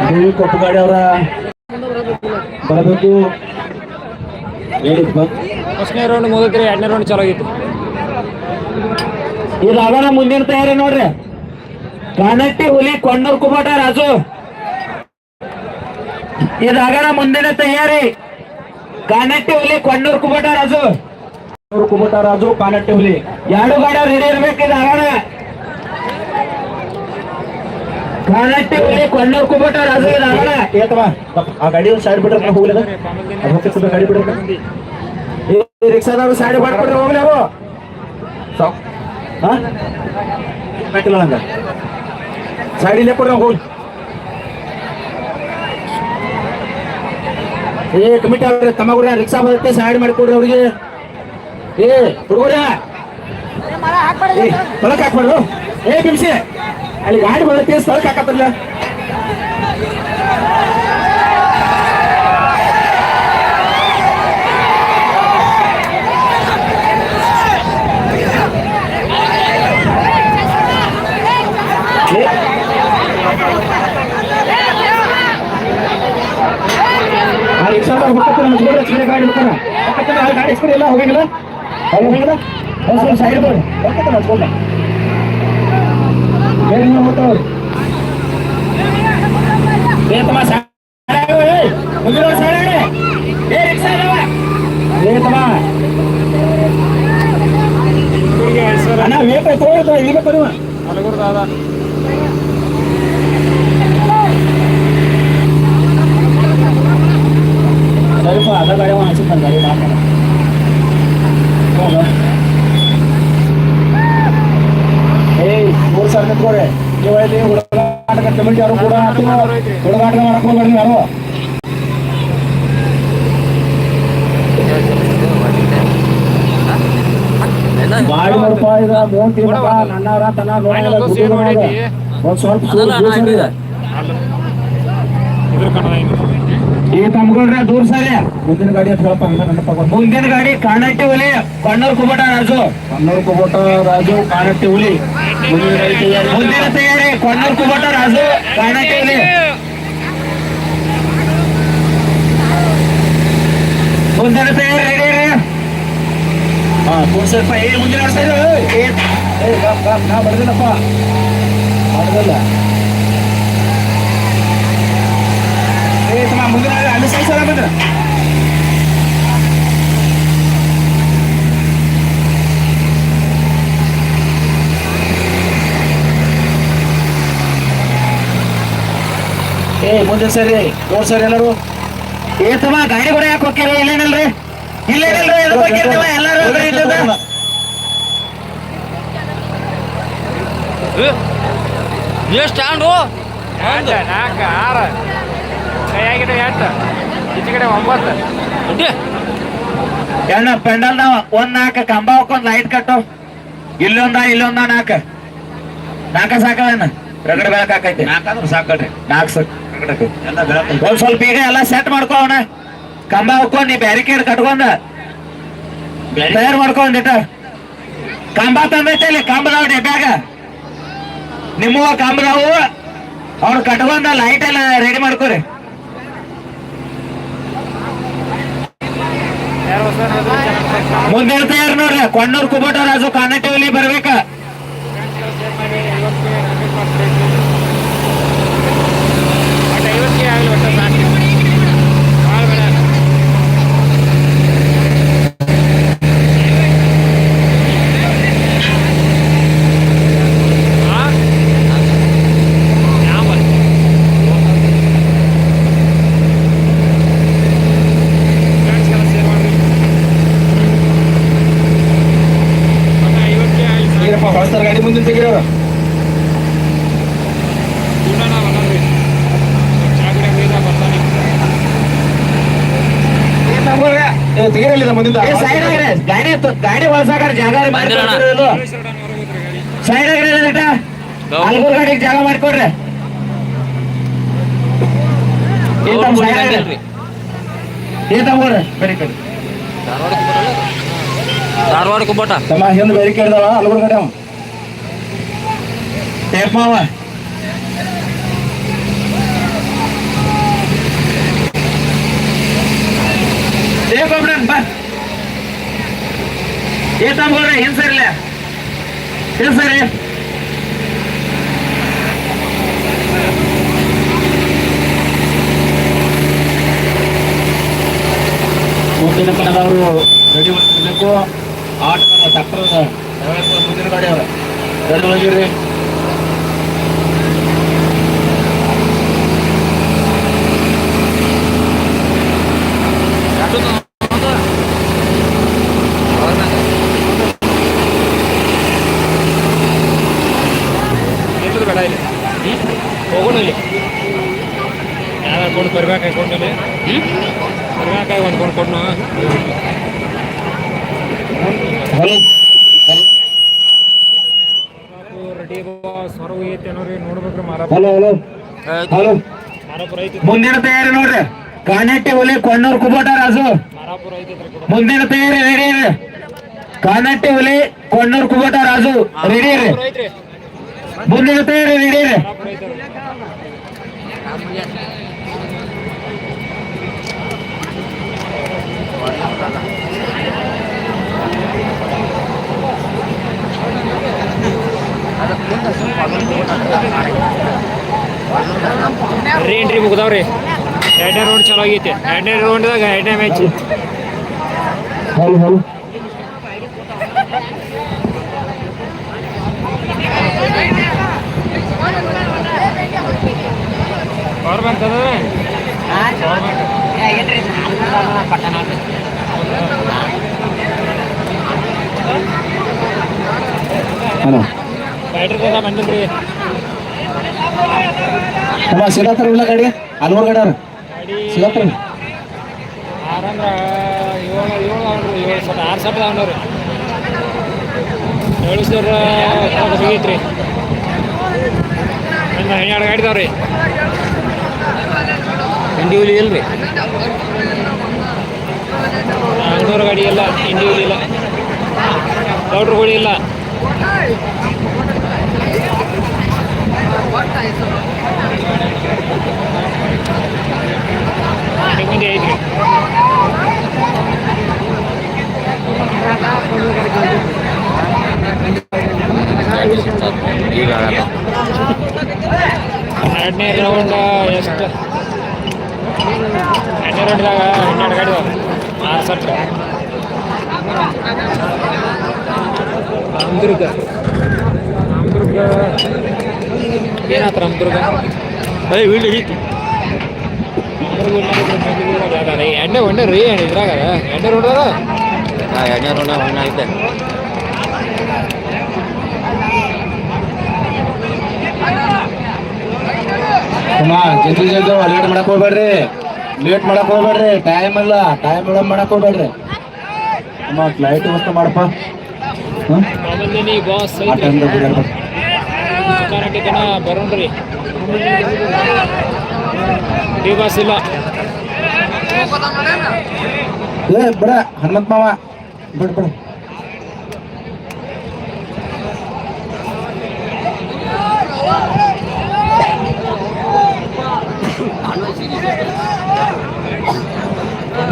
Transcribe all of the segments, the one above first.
ದೇವಿ ಕೊಪ್ಪಗಾಡಿ ಅವರ ಬರಬೇಕು. ಫಸ್ಟ್ನೇ ರೌಂಡ್ ಮುಗಿದ್ರಿ ಎರಡನೇ ರೌಂಡ್ ಚಲೋ ಆಗಿತ್ತು. ಇದು ಅವನ ಮುಂದಿನ ತಯಾರಿ ನೋಡ್ರಿ. ಕಾನಟ್ಟಿ ಹುಲಿ ಕೊಂಡೂರ್ ಕುಮಟ ರಾಜು. ಇದು ಆಗನ ಮುಂದಿನ ತಯಾರಿ. ಕಾನಟ್ಟಿ ಹುಲಿ ಕೊಂಡೂರ್ ಕುಮಟ ರಾಜು. ಕುಮಟ ರಾಜು ಕಾನಟ್ಟಿ ಹುಲಿ. ಎರಡು ಗಾಡಿ ರೆಡಿ ಇರ್ಬೇಕು ಇದು ಕಾನಟ್ಟಿ ಹುಲಿ ಕೊಂಡೂರ್ ಕುಮಟ ರಾಜು ಇದು ಆಗನ ಏತವ ಆ ಗಾಡಿ ಸೈಡ್ ಬಿಡ್ರ ಹೋಗ್ಲಿಲ್ಲ ಹೋಗ್ತಿದ್ದ ಗಾಡಿ ಬಿಡ್ರ ಈ ರಿಕ್ಷಾದವ್ರು ಸೈಡ್ ಮಾಡ್ಬಿಡ್ರಿ ಹೋಗ್ಲಿ ಅವು ಸಾಕ್ ಹಾ ಬೇಕಿಲ್ಲ ನಂಗೆ ಸೈಡಿಲ್ಲೇ ಕೊಡ್ರಿ ಹೋಗಿ ಏ ಕಮಿಟಿ ಅವ್ರೆ ತಮ್ಮಗುರ ರಿಕ್ಷಾ ಬರುತ್ತೆ ಸೈಡ್ ಮಾಡಿ ಕೊಡ್ರಿ ಅವ್ರಿಗೆ ಏ ಹುಡುಗರ ಏ ಸ್ಥಳಕ್ಕೆ ಹಾಕ್ಬಾರ್ದು ಏ ಬಿಮ್ಸಿ ಅಲ್ಲಿ ಗಾಡಿ ಬರುತ್ತೆ ಸ್ಥಳಕ್ಕೆ ಹಾಕತ್ತಲ್ಲ. ಏ ಆ ರಿಕ್ಷಾ ಹುಡುಕತ್ತೆ ನಮ್ಮ ಜೋಡಿ ಹಚ್ಚಿದ್ರೆ ಗಾಡಿ ಹುಡುಕನ ಹುಡುಕತ್ತೆ ಆ ಗಾಡಿ ಇಸ್ಕೊಂಡು ಎಲ್ಲ ಹೋಗಂಗಿಲ್ಲ? ಅಲ್ಲಿ ಹೋಗಿಲ್ಲ ಒಂದು ಸ್ವಲ್ಪ ಸೈಡ್ ಬರ್ರಿ ಹುಡುಕತ್ತೆ ಹಚ್ಕೊಂಡ ಬೇರೆ ನೀವು ಬಿಟ್ಟವ್ರು ಏ ತಮ್ಮ ಸೈಡ್ ಆಗು, ಏ ಮುಂದಿನ ಸೈಡ್ ಆಗಿ ಏ ರಿಕ್ಷಾ ಅದಾವ ಏ ತಮ್ಮ ಅಣ್ಣ ವೇಟ್ ತಗೋಯ್ತು ಇಲ್ಲಿ ಬೇಕು ನೀವು ಹಲಗೂರು ದಾದ ಸ್ವಲ್ಪ ಅದ ಗಾಡಿ ಅನ್ಸುತ್ತೆ ಗಾಡಿ ಮಾತಾಡ ಏಯ್ ನಿಂತ್ಕೊಳ್ರಿ ನೀವು ಹೇಳಿ ಹುಡುಗಾಟ ಕಮಿಟಿ ಅವರು ಕೂಡ ಹುಡುಗಾಟ ಮಾಡಕ್ ಹೋಗ್ಬೇಡ್ರಿ ಯಾರು. ಗಾಡಿ ನೋಡಪ್ಪ ಈಗ ಮೂವತ್ತಿ ಮಗ ನನ್ನವರ ತನ್ನ ಒಂದ್ ಸ್ವಲ್ಪ ದೂರ ದೂರ ಇದ್ರ ಹಿಂಗೆ ಈ ತಮ್ಗಳ್ರೆ ದೂರ ಸರಿ. ಮುಂದಿನ ಗಾಡಿ ಹೇಳಪ್ಪ ಮುಂದಿನ ಗಾಡಿ ಕಾಣಟ್ಟಿ ಹುಲಿ ಕಣ್ಣೂರ್ ಕುಬಟ ರಾಜು. ಕಣ್ಣೂರ್ ಕುಬಟ ರಾಜು ಕಾಣಟ್ಟಿ ಹುಲಿ. ಮುಂದಿನ ತಯಾರಿ. ಕಣ್ಣೂರ್ ಕುಬಟ ರಾಜು ಕಾಣಟ್ಟಿ ಹುಲಿ. ಮುಂದಿನ ತಯಾರಿ ರೆಡಿ ರೀ. ಹಾ ತೋರ್ಸಪ್ಪ ಏ ಮುಂದಿನ ವರ್ಷ ಇದು. ಏ ಏ, ಬಾ, ಬಾ, ನಾ ಬಡ್ದಿಲ್ಲಪ್ಪ ಬಡ್ದಿಲ್ಲ ಏ ತಮ್ಮ ಮುಂದಿನ ಅಲ್ಲಿ ಸಲ ಬಂದ್ರ. ಏ ಮುಂದೆ ಸರಿ. ಓಡ್ ಸರಿ ಎಲ್ಲರೂ. ಏ ತಮ್ಮ ಗಾಡಿ ಕೂಡ ಯಾಕೆ ಹೋಗ್ಯಾರ ಇಲ್ಲೇನಲ್ರಿ ಇಲ್ಲೇನಲ್ರಿ ಎಲ್ಲರೂ? ಎಷ್ಟು ಸ್ಟ್ಯಾಂಡು ನಾಲ್ಕು ಆರು. ಕೈಯಾಗಿದೆ ಎಂಟು ಈಚೆ ಕಡೆ ಒಂಬತ್ತು. ಎಣ್ಣ ಪೆಂಡಲ್ ನಾವ ಒಂದ್ ನಾಲ್ಕು ಕಂಬ ಹಾಕೊಂಡ್ ಲೈಟ್ ಕಟ್ಟು. ಇಲ್ಲೊಂದ ಇಲ್ಲೊಂದ ನಾಕ ನಾಕ ಸಾಕವೇನ ಪ್ರಕಟ ನಾಲ್ಕಂದ್ರೆ ಸಾಕಡ್ರಿ ನಾಲ್ಕು ಸಾಕು ಒಂದ್ ಸ್ವಲ್ಪ ಈಗ ಎಲ್ಲ ಸೆಟ್ ಮಾಡ್ಕೋಣ ಕಂಬ ಹಾಕೊಂಡ್ ನೀ ಬ್ಯಾರಿಕೇಡ್ ಕಟ್ಕೊಂಡ. ತಯಾರು ಮಾಡ್ಕೊಂಡಿಟ್ಟ ಕಂಬ ತಂದೈತೆ ಇಲ್ಲಿ ಕಂಬದಾವ್ ಡಬ್ಯಾಗ. ನಿಮ್ಮವ ಕಂಬದಾವು ಅವ್ರು ಕಟ್ಕೊಂಡ ಲೈಟ್ ಎಲ್ಲ ರೆಡಿ ಮಾಡ್ಕೋರಿ. ಯಾರು ಹೊಸ ನೋಡಿದ್ರೆ ಚೆನ್ನಾಗ್ ಮುಂದೆ ತಯಾರು ನೋಡ್ರಿ ಕೊಂಡೂರ್ ಕುಬೋಟ ರಾಜು ಕಾನಟಿವಲಿ ಬರ್ಬೇಕ. ತೆಗಿರಲಿಲ್ಲ ಮುಂದಿನ ಗಾಡಿ ಗಾಡಿ ಒಳಸಾಕಾರ ಜಾಗ ಸೈಡ್ ಆಗಿರಲಿಲ್ಲ ಅಲ್ಗೂರ್ ಗಾಡಿಗೆ ಜಾಗ ಮಾಡ್ಕೊಡ್ರಿ. ಧಾರವಾಡಕ್ಕೆ ಬೋಟ ತಮ್ಮ ಹಿಂದ ಬ್ಯಾರಿಕೇಡ್ ಹಿಂದ್ ಸರಿಲೆ ಹಿಂದ್ ಸರಿ ಮುಂದಿನ ಕಣದವರು ರೆಡಿ ಮಾಡ್ತಿರ್ಬೇಕು ಆಟಗಾರ ಡಾಕ್ಟರ್ ಮುಂದಿನ ಗಾಡಿ ಅವ್ರ. ರೆಡಿ ಒಳಗಿರ್ರಿ ನಿಲ್ಲದು ಬೇಡ ಇಲ್ಲಿ ಹೋಗೋಣ ಇಲ್ಲಿ ಯಾರು ಕೊಂಡು ಬರ್ಬೇಕಾಗಿ ಕೊಂಡು ಇಲ್ಲಿ ಬರ್ಬೇಕಾಗಿ ಒಂದು ಕೊಂಡು ಕೊಡ್ನು? ರೆಡಿ ಐತೆ ನೋಡ್ಬೇಕ್ರಿ ಮಾರಾಪುರ ಐತಿ ಮುಂದಿನ ತಯಾರಿ ನೋಡ್ರಿ. ಕಾನೆಟ್ಟಿ ಹುಲಿ ಕೊಣ್ಣೂರ್ ಕುಬೋಟ ರಾಜು. ಮಾರಾಪುರ ಐತಿ ಮುಂದಿನ ತಯಾರಿ ready Kanetti Huli Konnur Kubota Raju. Ready reentry ಮುಗ್ದಾವ್ರಿ. ಎರಡನೇ ರೌಂಡ್ ಚಲೋ ಆಗೈತಿ. ಎರಡನೇ ರೌಂಡ್ದಾಗ ಎರಡನೇ ಮ್ಯಾಚ್ ಪವರ್ ಬ್ಯಾಂಕ್ ಅದ ಅಮ್ಮ ಸಿಗತ್ತಾರ ಇಲ್ಲ ಗಾಡಿ? ಅಲ್ಲಿ ಗಾಡಿ ಅವ್ರ? ಸಿಗತ್ತಾರ ಆರಂದ್ರ ಏಳು ಏಳು ಅವ್ರಿ ಏಳು ಸಟ್ ಆರು ಸಟ್ ಅದಾವ್ರಿ ಏಳು ಸಾವಿರ ಸಿಗೈತ್ರಿ ಒಂದು ಹನ್ನೆರಡು ಗಾಡಿ ಇದಾವ್ರಿ ಇಲ್ಲ ರೀ ಅಂಗನೂರು ಗಾಡಿ ಇಲ್ಲ ಇಂಡಿವಿಜುವಲ್ ಇಲ್ಲ. ಗೋಡಿ ಇಲ್ಲ. ಮಂದಿ ಈಗ ಎರಡನೇ ರೌಂಡ್ ಎಷ್ಟು? ಎರಡನೇ ರೌಂಡ್ದಾಗ ಹನ್ನೆರಡು ಗಾಡಿ ಆರು ಸಟ್ ರಾಮದುರ್ಗ ರಾಮದುರ್ಗ ಏನಾಯ್ತು ರಾಮದುರ್ಗ ಏಯ್ ವಿಲ್ ಐತಿ ಎಣ್ಣೆ ಹೊಂಡೆ ರೀ ಇದ್ರಾಗ ಎಣ್ಣೆ ರೋಡ್ದಾಗ ಹಾಂ ಎಣ್ಣೆ ರೌಂಡ್ ಹೊಣ್ಣ ಐತೆ? ಅಮ್ಮ, ಜಲ್ದಿ ಜಲ್ದಿ ಲೇಟ್ ಮಾಡಕ್ ಹೋಗ್ಬೇಡ್ರಿ. ಲೇಟ್ ಮಾಡಕ್ ಹೋಗ್ಬೇಡ್ರಿ. ಟೈಮ್ ಇಲ್ಲ. ಟೈಮ್ ಇಲ್ಲ ಮಾಡಕ್ ಹೋಗ್ಬೇಡ್ರಿ. ಅಮ್ಮ ಫ್ಲೈಟ್ ವ್ಯವಸ್ಥೆ ಮಾಡಪ್ಪ. ಹ್ಮ್ ಮಾಮೂಲಿ ಬಾಸ್ ಆ ಐತ್ರಿ ಟೈಮ್ದಾಗ ಬಿಡಲ್ಲ ಚಿಕ್ಕನಟ್ಟಿ ತನ ಬರೋಣ್ರಿ ಡಿ ಬಾಸ್ ಇಲ್ಲ ಏ ಬಿಡ ಹನುಮಂತ ಮಾವ. ಬಿಡ್, ಬಿಡ.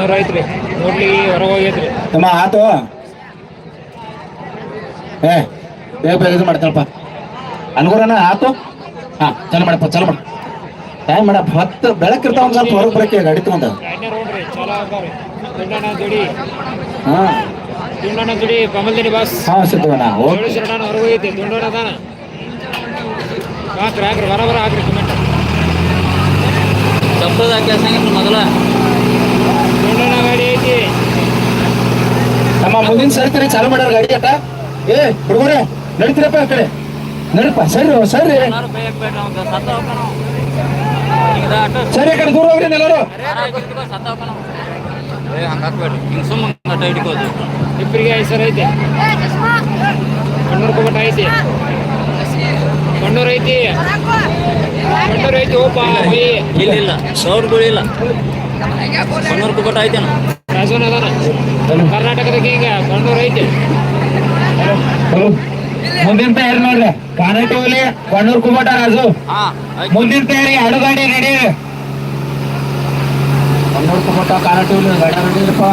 ಇನ್ನೂರು ಐತ್ರಿ. ನೋಡ್ಲಿ ಹೊರಗೆ ಹೋಗೈತ್ರಿ ತಮ್ಮ ಆತು. ಏ ಬೇಗ ಬೇಗ ಇದು ಮಾಡ್ತಾರಪ್ಪ ಅನ್ಗುರನ ಆತು. ಹಾ ಚಲೋ ಮಾಡಪ್ಪ ಚಲೋ ಮಾಡ. ಟೈಮ್ ಮಾಡಪ್ಪ ಹತ್ತು ಬೆಳಕಿರ್ತಾವ ಒಂದು ಸ್ವಲ್ಪ ಹೊರಗೆ ಬರಕ್ಕೆ ಗಾಡಿ ತಗೊಂಡ. ಹಾ. ದುಂಡಣ್ಣ ಜೋಡಿ. ಕಮಲ್ದಿನಿ ಬಾಸ್ ಹಾ ಸಿದ್ಧವಣ್ಣ ಓಕೆ. ಏಳು ಶರಣನ ಹೊರಗೆ ಹೋಗೈತಿ ದುಂಡಣ್ಣ ಅದಾನ. ಹಾಕ್ರಿ ಹಾಕ್ರಿ ಬರೋಬರ ಹಾಕ್ರಿ ಕಮೆಂಟ್ ತಪ್ಪದ ಕೆಲಸ ಮೊದಲ. ಗಾಡಿ ಐತಿ ನಮ್ಮ ಮುಂದಿನ ಸರ್ಕರಿ ಚಾಲು ಮಾಡ್ಯಾರ ಗಾಡಿ ಅಟ್ಟ ಏ ಹುಡುಗರೇ ನಡೀತೀರಪ್ಪ ಆ ಕಡೆ. ನಡೀಪ ಸರಿ ಸರಿ. ಸರಿ ಆ ಕಡೆ ದೂರ ಹೋಗ್ರಿ ಎಲ್ಲರೂ. ಇಬ್ಬರಿಗೆ ಐದು ಹೆಸರು ಐತಿ. ಕಣ್ಣೂರು ಕುಮಟ ಐತಿ. ಕಣ್ಣೂರು ಐತಿ. ಕಣ್ಣೂರು ಐತಿ ಹೋಯಿ ಇಲ್ಲ ಇಲ್ಲ. ಐತೇನು ರಾಜವನ್ ಅದಾನ ಕರ್ನಾಟಕದಾಗ ಈಗ ಕಣ್ಣೂರು ಐತಿ. ಮುಂದಿನ ತಯಾರಿ ನೋಡ್ರಿ. ಕಾನಟೋಲಿ ಕಣ್ಣೂರ್ ಕುಮಟ ರಾಜು. ಮುಂದಿನ ತಯಾರಿ ಎರಡು ಗಾಡಿ ರೆಡಿ. ಕಣ್ಣೂರ್ ಕುಮಟ ಕಾನಟೋಲಿ ಗಾಡಿ ರೆಡಿ ಇರಪ್ಪ